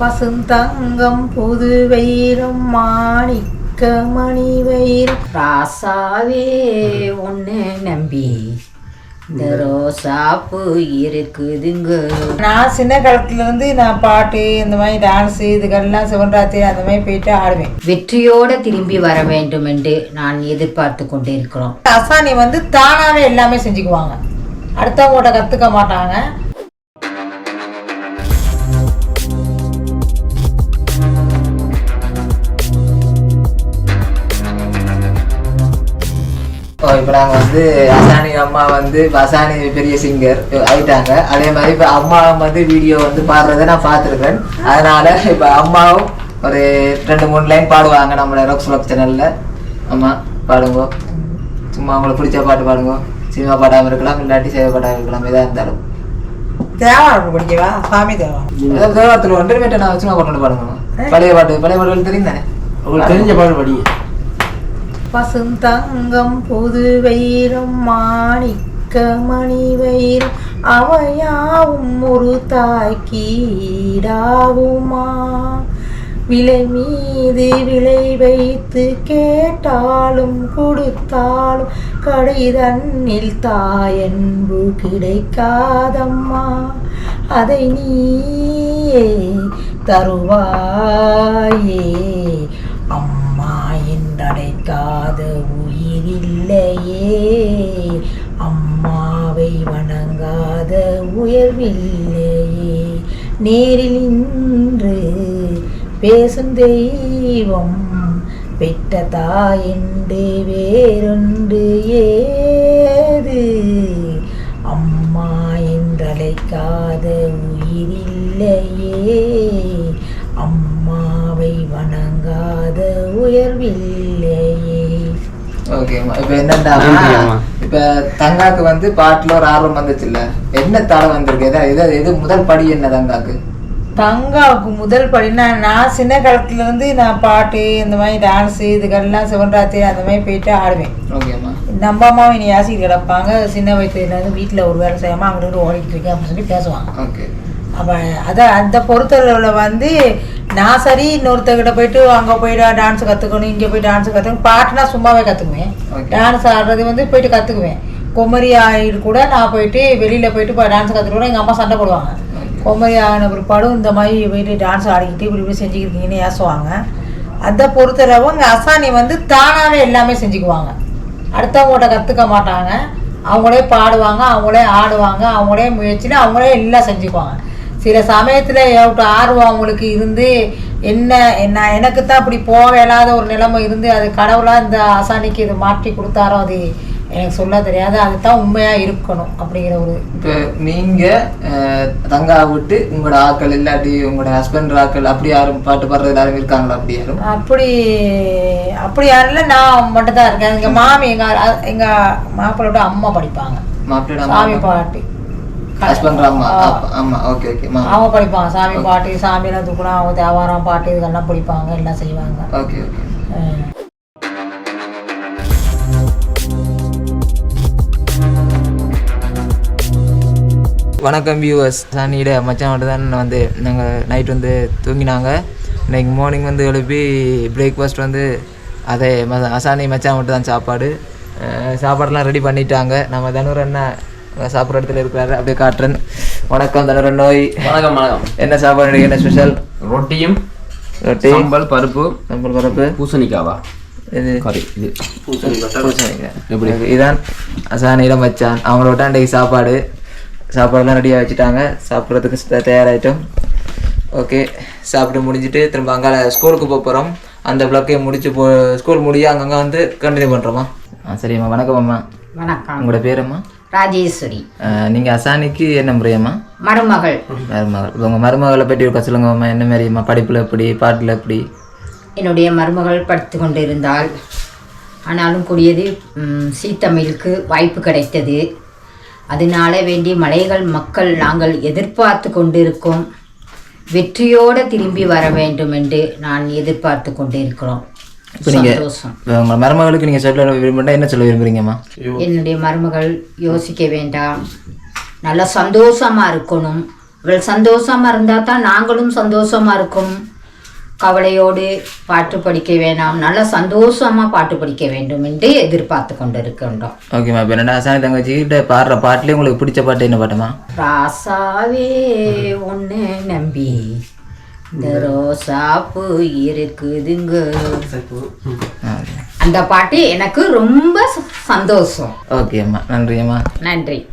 பசுந்தங்கம் புது வைரம் மாணிக்க மணி வைரம் ராசாவே ஒன்று நம்பி இந்த ரோசாப்பு இருக்குதுங்க. நான் சின்ன காலத்துல இருந்து நான் பாட்டு இந்த மாதிரி டான்ஸு இதுக்கெல்லாம் சிவன்ராத்திரி அந்த மாதிரி போயிட்டு ஆடுவேன். வெற்றியோட திரும்பி வர வேண்டும் என்று நான் எதிர்பார்த்து கொண்டிருக்கிறோம். அசானி வந்து தானாவே எல்லாமே செஞ்சுக்குவாங்க. அடுத்தவங்கள்ட்ட கத்துக்க மாட்டாங்க. இப்போ நாங்கள் வந்து அசானி அம்மா வந்து இப்ப அசானி பெரிய சிங்கர் ஆயிட்டாங்க. அதே மாதிரி இப்போ அம்மா வந்து வீடியோ வந்து பாடுறதை நான் பார்த்துருக்கேன். அதனால இப்போ அம்மாவும் ஒரு ரெண்டு மூணு லைன் பாடுவாங்க நம்மளோட ரோக்ஸ் ரோக் சேனலில் அம்மா பாடுங்க. சும்மா உங்களுக்கு பிடிச்ச பாட்டு பாடுங்க. சினிமா பாடாமல் இருக்கலாம் இல்லாட்டி சேவை பாடாமல் இருக்கலாம் எதாக இருந்தாலும். தேவாரம் படிக்கவா? சாமி தேவா ஏதாவது தேவாரத்தில் ஒன்றரை மீட்டர் நான் சும்மா கொண்டு பாடுங்க பழைய பாட்டு பழைய பாட்டு தெரியும் தானே? உங்களுக்கு தெரிஞ்ச பாட்டு படிங்க. பசுந்தங்கம் புது வைரம் மாணிக்க மணி வைரம் அவையாவும் ஒரு தாய்க்கு விலை மீது விலை வைத்து கேட்டாலும் கொடுத்தாலும் கடை தன்னில் தாயன்பு கிடைக்காதம்மா. அதை நீயே தருவாயே என்றழைக்காத உயிரில்லையே. அம்மாவை வணங்காத உயர்வில்லையே. நேரில் இன்று பேசும் தெய்வம் பெற்ற தாயென்று வேறொன்று ஏது? அம்மா என்றழைக்காத உயிரில்லையே. ஓகேம்மா இப்போ நன்றிம்மா. இப்போ தங்காக்கு வந்து பாட்டுல ஒரு ஆர்வம் வந்துச்சு இல்ல என்ன தடை வந்திருக்கு? எதா இது முதல் படி என்ன தங்காக்கு? தங்காவுக்கு முதல் படினா நான் சின்ன காலத்துல இருந்து நான் பாட்டு இந்த மாதிரி டான்ஸு இதுக்கெல்லாம் சிவன்ராத்திரி அந்த மாதிரி போயிட்டு ஆடுவேன். ஓகேம்மா நம்ம அம்மாவும் இனி ஆசிட்டு கிடப்பாங்க. சின்ன வயசுலேருந்து வீட்டில் ஒரு வேலை செய்யாமல் அங்கிட்டு ஓடிட்டு இருக்கேன் அப்படின்னு சொல்லி பேசுவாங்க. ஓகே அப்போ அதான் அந்த பொறுத்தளவில் வந்து நான் சரி இன்னொருத்தர்கிட்ட போயிட்டு அங்கே போயிட்டு டான்ஸ் கற்றுக்கணும் இங்கே போய் டான்ஸ் கற்றுக்கணும் பாட்டுனா சும்மாவே கற்றுக்குவேன். டான்ஸ் ஆடுறது வந்து போயிட்டு கற்றுக்குவேன் குமரி ஆயிடு கூட நான் போயிட்டு வெளியில் போயிட்டு டான்ஸ் கற்றுக்கூட எங்கள் அம்மா சண்டை போடுவாங்க. குமரி ஆகின பிற்பாடும் இந்த மாதிரி போயிட்டு டான்ஸ் ஆடிக்கிட்டு இப்படி இப்படி செஞ்சுக்கிட்டீங்கன்னு ஏசுவாங்க. அந்த பொறுத்தளவு இங்கே அசானி வந்து தானாகவே எல்லாமே செஞ்சுக்குவாங்க. அடுத்தவங்கள்ட்ட கற்றுக்க மாட்டாங்க. அவங்களே பாடுவாங்க அவங்களே ஆடுவாங்க அவங்களே முயற்சியில் அவங்களே எல்லாம் செஞ்சுக்குவாங்க. சில சமயத்தில் எவ்வளோ ஆர்வம் அவங்களுக்கு இருந்து என்ன என்ன எனக்கு தான் இப்படி போக இயலாத ஒரு நிலைமை இருந்து அது கடவுளாக இந்த அசானிக்கு இது மாற்றி கொடுத்தாரோ அது எனக்கு சொல்ல தெரியாது. அதுதான் உண்மையாக இருக்கணும் அப்படிங்கிற ஒரு இப்போ நீங்க அஹ், தங்கா விட்டு உங்களோட ஆக்கள் இல்லாட்டி உங்களோட ஹஸ்பண்ட் ஆக்கள் அப்படி யாரும் பாட்டு பாடுறது யாரும் இருக்காங்களா? அப்படி யாரும்? அப்படி அப்படி யாரில் நான் மட்டும் தான் இருக்கேன் எங்கள் மாமி எங்கள் எங்கள் மாப்பிள்ளோட அம்மா படிப்பாங்க. மாப்பிள்ளோட சாமி பாட்டு. ஹஸ்பண்ட் அம்மா. ஓகே ஓகே மா அவங்க படிப்பாங்க. சாமி பாட்டு சாமியெல்லாம் தூக்கணும் அவங்க தேவாரம் பாட்டு இதெல்லாம் படிப்பாங்க எல்லாம் செய்வாங்க. ஓகே ஓகே வணக்கம் வியூவர்ஸ் சானியோட மச்சான் மட்டும் தான் வந்து நாங்கள் நைட் வந்து தூங்கினாங்க. இன்னைக்கு மார்னிங் வந்து எழுப்பி பிரேக்ஃபாஸ்ட் வந்து அதே ம அசானி மச்சான் மட்டும் தான் சாப்பாடு. அஹ் சாப்பாடெல்லாம் ரெடி பண்ணிட்டாங்க. நம்ம தனுர் அண்ணா சாப்பிட்ற இடத்துல இருக்கிறாரு. அப்படியே காட்டுறேன். வணக்கம் தனுர் நோய். வணக்கம் வணக்கம். என்ன சாப்பாடு என்ன ஸ்பெஷல் ரொட்டியும் ரொட்டி. சாம்பல் பருப்பு நம்பர் பரப்பு. பூசணிக்காவா? இது. கறி இது. பூசணிக்காய். எப்படி? இதான் அசானியில மச்சான் அவங்களோட அன்றைக்கு சாப்பாடு. சாப்பாடுலாம் ரெடியாக வச்சுட்டாங்க. சாப்பிட்றதுக்கு த- தயாராயிட்டோம். ஓகே சாப்பிட்டு முடிஞ்சிட்டு திரும்ப அங்கால ஸ்கூலுக்கு போக போகிறோம் அந்த பிளாக்கையை முடிச்சு போ ஸ்கூல் முடிய அங்கங்கே வந்து கண்டினியூ பண்ணுறோமா ஆ சரிம்மா வணக்கம் அம்மா. வணக்கம். உங்களோட பேரம்மா ராஜேஸ்வரி. நீங்கள் அசானிக்கு என்ன முறையம்மா மருமகள். மருமகள். உங்கள் மருமகளை பற்றி ஒரு சொல்லுங்க அம்மா என்ன மாதிரிம்மா? படிப்பில் எப்படி? பாட்டில் எப்படி? என்னுடைய மருமகள் படித்து கொண்டிருந்தாள். ஆனாலும் கூடியது சீத்தமிழுக்கு வாய்ப்பு கிடைத்தது. அதனால வேண்டி மலைகள் மக்கள் நாங்கள் எதிர்பார்த்து கொண்டிருக்கோம். வெற்றியோடு திரும்பி வர வேண்டும் என்று நான் எதிர்பார்த்து கொண்டிருக்கிறோம். இப்போ நீங்கள் சந்தோஷம். உங்கள் மருமகளுக்கு நீங்கள் சொல்ல விரும்புனா என்ன சொல்ல விரும்புறீங்கம்மா? என்னுடைய மருமகள் யோசிக்க வேண்டாம். நல்ல சந்தோஷமா இருக்கணும். இவள் சந்தோஷமா இருந்தால் தான் நாங்களும் சந்தோஷமா இருக்கும். கவலையோடு பாட்டு படிக்க வேணாம். நல்லா சந்தோஷமா பாட்டு படிக்க வேண்டும் என்று எதிர்பார்த்து கொண்டிருக்கின்றோம். ஓகேம்மா இப்போ என்ன அசானி தங்கச்சி கிட்ட பாடுற பாட்டுலேயே உங்களுக்கு பிடிச்ச பாட்டு என்ன பாட்டுமா ராசாவே ஒன்று நம்பி இந்த ரோசாப்பூ இருக்குதுங்க. அந்த பாட்டு எனக்கு ரொம்ப ச- சந்தோஷம். ஓகேம்மா. நன்றிம்மா. நன்றி.